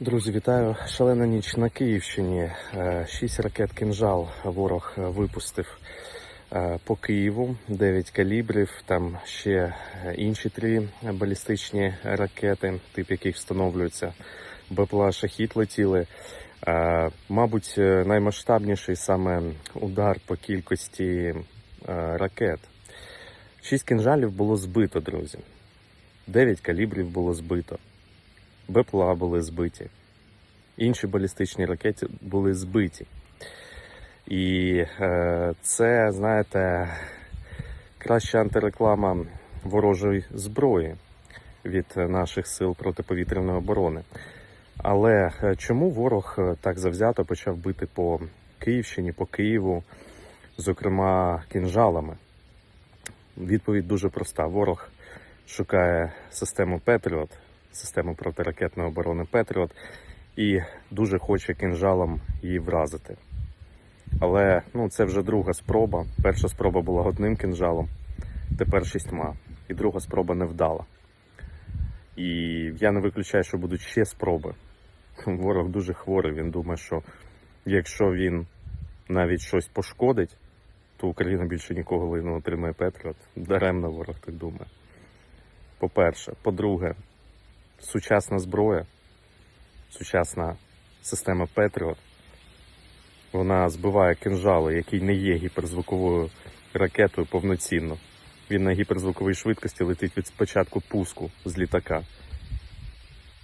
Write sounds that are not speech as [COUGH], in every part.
Друзі, вітаю! Шалена ніч на Київщині. Е, Шість ракет кинжал ворог випустив е, по Києву, 9 калібрів. Там ще е, інші три балістичні ракети, тип яких встановлюються. БПЛА шахіт летіли. Мабуть, наймасштабніший саме удар по кількості ракет. Шість кинжалів було збито, друзі. 9 калібрів було збито. БПЛА були збиті, інші балістичні ракети були збиті. І е, це, знаєте, краща антиреклама ворожої зброї від наших сил протиповітряної оборони. Але е, чому ворог е, так завзято почав бити по Київщині, по Києву, зокрема кінжалами? Відповідь дуже проста: ворог шукає систему Петріот, систему протиракетної оборони Петріот, і дуже хоче кінжалом її вразити. Але ну, це вже друга спроба. Перша спроба була одним кінжалом, тепер шістьма. І друга спроба не вдала. І я не виключаю, що будуть ще спроби. [LAUGHS] Ворог дуже хворий. Він думає, що якщо він навіть щось пошкодить, то Україна більше нікого не отримає Петріот. Даремно ворог так думає. По-перше. По-друге, сучасна зброя, сучасна система Петріот, вона збиває кинжали, який не є гіперзвуковою ракетою повноцінно. Він на гіперзвуковій швидкості летить від спочатку пуску з літака.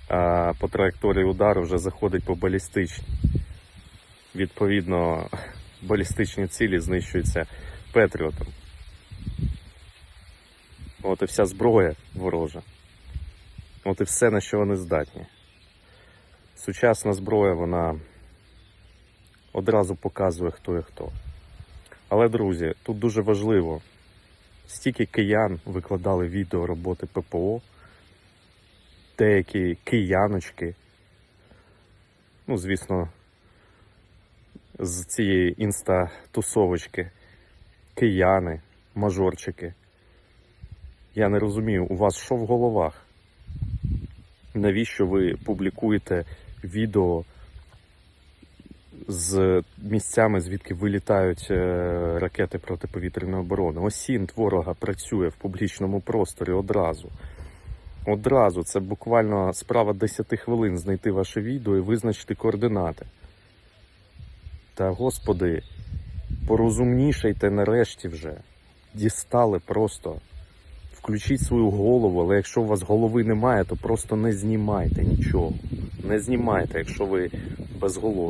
А по траєкторії удару вже заходить по балістичній. Відповідно, балістичні цілі знищуються Петріотом. От і вся зброя ворожа. От і все, на що вони здатні. Сучасна зброя, вона одразу показує, хто і хто. Але, друзі, тут дуже важливо, стільки киян викладали відео роботи ППО, деякі кияночки, ну, звісно, з цієї інста-тусовочки, кияни, мажорчики. Я не розумію, у вас що в головах? Навіщо ви публікуєте відео з місцями, звідки вилітають е, ракети протиповітряної оборони? Осінт ворога працює в публічному просторі одразу. Одразу це буквально справа 10 хвилин знайти ваше відео і визначити координати. Та господи, порозумнішайте нарешті вже. Дістали просто. Включіть свою голову, але якщо у вас голови немає, то просто не знімайте нічого. Не знімайте, якщо ви безголові.